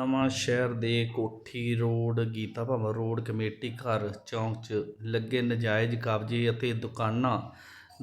ਨਵਾਂ ਸ਼ਹਿਰ ਦੇ Kothi, road, Geeta Bhawan, road committee, ਘਰ, ਚੌਂਕ 'ਚ ਲੱਗੇ ਨਜਾਇਜ਼ ਕਬਜ਼ੇ ਅਤੇ ਦੁਕਾਨਾਂ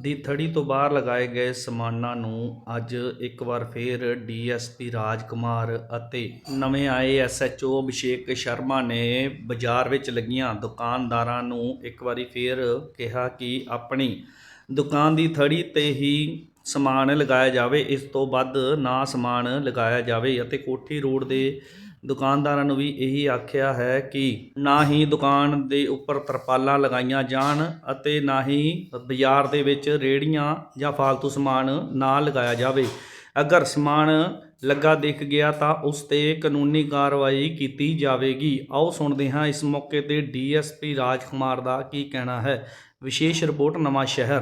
ਦੀ ਥੜੀ ਤੋਂ ਬਾਹਰ ਲਗਾਏ ਗਏ ਸਮਾਨਾਂ ਨੂੰ ਅੱਜ ਇੱਕ ਵਾਰ ਫੇਰ ਡੀਐਸਪੀ ਰਾਜਕੁਮਾਰ ਅਤੇ ਨਵੇਂ ਆਏ ਐਸਐਚਓ ਅਭਿਸ਼ੇਕ ਸ਼ਰਮਾ ਨੇ ਬਾਜ਼ਾਰ ਵਿੱਚ ਲੱਗੀਆਂ ਦੁਕਾਨਦਾਰਾਂ ਨੂੰ ਇੱਕ ਵਾਰੀ ਫੇਰ ਕਿਹਾ ਕਿ ਆਪਣੀ ਦੁਕਾਨ ਦੀ ਥੜੀ ਤੇ ਹੀ ਸਮਾਨ ਲਗਾਇਆ ਜਾਵੇ, ਇਸ ਤੋਂ ਵੱਧ ਨਾ ਸਮਾਨ ਲਗਾਇਆ ਜਾਵੇ। ਅਤੇ ਕੋਠੀ ਰੋਡ ਦੇ ਦੁਕਾਨਦਾਰਾਂ ਨੂੰ ਵੀ ਇਹੀ ਆਖਿਆ ਹੈ ਕਿ ਨਾ ਹੀ ਦੁਕਾਨ ਦੇ ਉੱਪਰ ਤਰਪਾਲਾਂ ਲਗਾਈਆਂ ਜਾਣ ਅਤੇ ਨਾ ਹੀ ਬਾਜ਼ਾਰ ਦੇ ਵਿੱਚ ਰੇੜੀਆਂ ਜਾਂ ਫਾਲਤੂ ਸਮਾਨ ਨਾ ਲਗਾਇਆ ਜਾਵੇ। ਅਗਰ ਸਮਾਨ ਲੱਗਾ ਦਿਖ ਗਿਆ ਤਾਂ ਉਸ ਤੇ ਕਾਨੂੰਨੀ ਕਾਰਵਾਈ ਕੀਤੀ ਜਾਵੇਗੀ। ਆਓ ਸੁਣਦੇ ਹਾਂ ਇਸ ਮੌਕੇ ਤੇ ਡੀਐਸਪੀ ਰਾਜਕੁਮਾਰ ਦਾ ਕੀ ਕਹਿਣਾ ਹੈ। ਵਿਸ਼ੇਸ਼ ਰਿਪੋਰਟ ਨਵਾਂ ਸ਼ਹਿਰ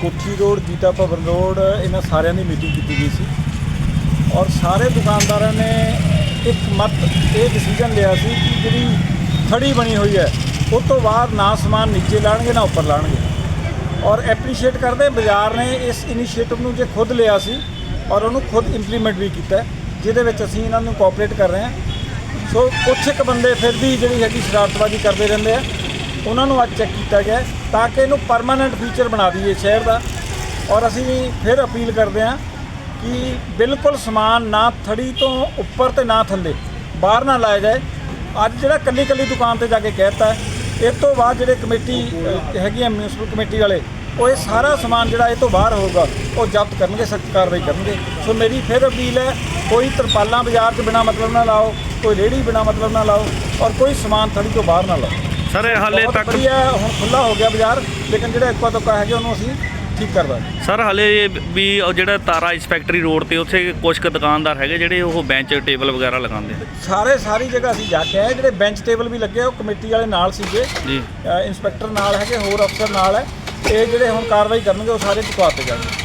ਕੋਠੀ ਰੋਡ, ਗੀਤਾ ਭਵਨ ਰੋਡ, ਇਹਨਾਂ ਸਾਰਿਆਂ ਦੀ ਮੀਟਿੰਗ ਕੀਤੀ ਗਈ ਸੀ। ਔਰ ਸਾਰੇ ਦੁਕਾਨਦਾਰਾਂ ਨੇ ਇੱਕ ਮਤ, ਇਹ ਡਿਸੀਜਨ ਲਿਆ ਸੀ ਕਿ ਜਿਹੜੀ ਥੜੀ ਬਣੀ ਹੋਈ ਹੈ, ਉਹ ਤੋਂ ਬਾਅਦ ਨਾ ਸਮਾਨ ਨੀਚੇ ਲਾਣਗੇ, ਨਾ ਉੱਪਰ ਲਾਣਗੇ। ਔਰ ਐਪਰੀਸ਼ੀਏਟ ਕਰਦੇ ਬਾਜ਼ਾਰ ਨੇ ਇਸ ਇਨੀਸ਼ੀਏਟਿਵ ਨੂੰ ਜੇ ਖੁਦ ਲਿਆ ਸੀ, ਔਰ ਉਹਨੂੰ ਖੁਦ ਇੰਪਲੀਮੈਂਟ ਵੀ ਕੀਤਾ ਜਿਹਦੇ ਵਿੱਚ ਅਸੀਂ ਇਹਨਾਂ ਨੂੰ ਕੋਆਪਰੇਟ ਕਰ ਰਹੇ ਹਾਂ। ਸੋ ਕੁਛ ਇੱਕ ਬੰਦੇ ਫਿਰ ਵੀ ਜਿਹੜੀ ਹੈਗੀ ਸ਼ਰਾਰਤਬਾਜ਼ੀ ਕਰਦੇ ਰਹਿੰਦੇ ਆ। ਉਹਨਾਂ ਨੂੰ ਅੱਜ ਚੈੱਕ ਕੀਤਾ ਗਿਆ ਤਾਂ ਕਿ ਇਹਨੂੰ ਪਰਮਾਨੈਂਟ ਫੀਚਰ ਬਣਾ ਦਈਏ ਸ਼ਹਿਰ ਦਾ। ਔਰ ਅਸੀਂ ਫਿਰ ਅਪੀਲ ਕਰਦੇ ਹਾਂ ਕਿ ਬਿਲਕੁਲ ਸਮਾਨ ਨਾ ਥੜੀ ਤੋਂ ਉੱਪਰ ਤੇ ਨਾ ਥੱਲੇ, ਬਾਹਰ ਨਾ ਲਾਇਆ ਜਾਏ। ਅੱਜ ਜਿਹੜਾ ਕੱਲੀ ਕੱਲੀ ਦੁਕਾਨ ਤੇ ਜਾ ਕੇ ਕਹਿਤਾ ਇਸ ਤੋਂ ਬਾਅਦ ਜਿਹੜੇ ਕਮੇਟੀ ਹੈਗੀ ਆ ਮਿਊਨਿਸਪਲ ਕਮੇਟੀ ਵਾਲੇ, ਉਹ ਇਹ ਸਾਰਾ ਸਮਾਨ ਜਿਹੜਾ ਇਹ ਤੋਂ ਬਾਹਰ ਹੋਊਗਾ, ਉਹ ਜ਼ਬਤ ਕਰਨਗੇ, ਸਖਤ ਕਾਰਵਾਈ ਕਰਨਗੇ। ਸੋ ਮੇਰੀ ਫਿਰ ਅਪੀਲ ਹੈ, ਕੋਈ ਤਰਪਾਲਾਂ ਬਾਜ਼ਾਰ 'ਚ ਬਿਨਾ ਮਤਲਬ ਨਾ ਲਾਓ, ਕੋਈ ਰੇੜੀ ਬਿਨਾ ਮਤਲਬ ਨਾ ਲਾਓ, ਔਰ ਕੋਈ ਸਮਾਨ ਥੜੀ ਤੋਂ ਬਾਹਰ ਨਾ ਲਾਓ। ਸਰ ਹਾਲੇ ਬਹੁਤ ਤੱਕ ਵਧੀਆ ਹੁਣ ਖੁੱਲਾ ਹੋ ਗਿਆ ਬਾਜ਼ਾਰ ਲੇਕਿਨ ਜਿਹੜਾ ਇੱਕਾ ਦੁੱਕਾ ਹੈਗੇ ਉਹਨੂੰ ਅਸੀਂ ਠੀਕ ਕਰਦਾ ਸਰ ਹਲੇ ਵੀ ਉਹ ਜਿਹੜਾ ਤਾਰਾ ਇੰਸਪੈਕਟਰੀ ਰੋਡ ਤੇ ਉੱਥੇ ਕੁਝ ਕੁ ਦੁਕਾਨਦਾਰ ਹੈਗੇ ਜਿਹੜੇ ਉਹ ਬੈਂਚ ਟੇਬਲ ਵਗੈਰਾ ਲਗਾਉਂਦੇ ਆ? ਸਾਰੇ ਸਾਰੀ ਜਗ੍ਹਾ ਅਸੀਂ ਜਾ ਕੇ ਆਏ ਜਿਹੜੇ ਬੈਂਚ ਟੇਬਲ ਵੀ ਲੱਗੇ ਆ, ਉਹ ਕਮੇਟੀ ਵਾਲੇ ਨਾਲ ਸੀਗੇ। ਜੀ। ਅ, ਇੰਸਪੈਕਟਰ ਨਾਲ ਹੈਗੇ ਹੋਰ ਅਫਸਰ ਨਾਲ ਹੈ। ਇਹ ਜਿਹੜੇ ਹੁਣ ਕਾਰਵਾਈ ਕਰਨਗੇ ਉਹ ਸਾਰੇ ਚੁਕਵਾਤੇ ਜਾਣਗੇ।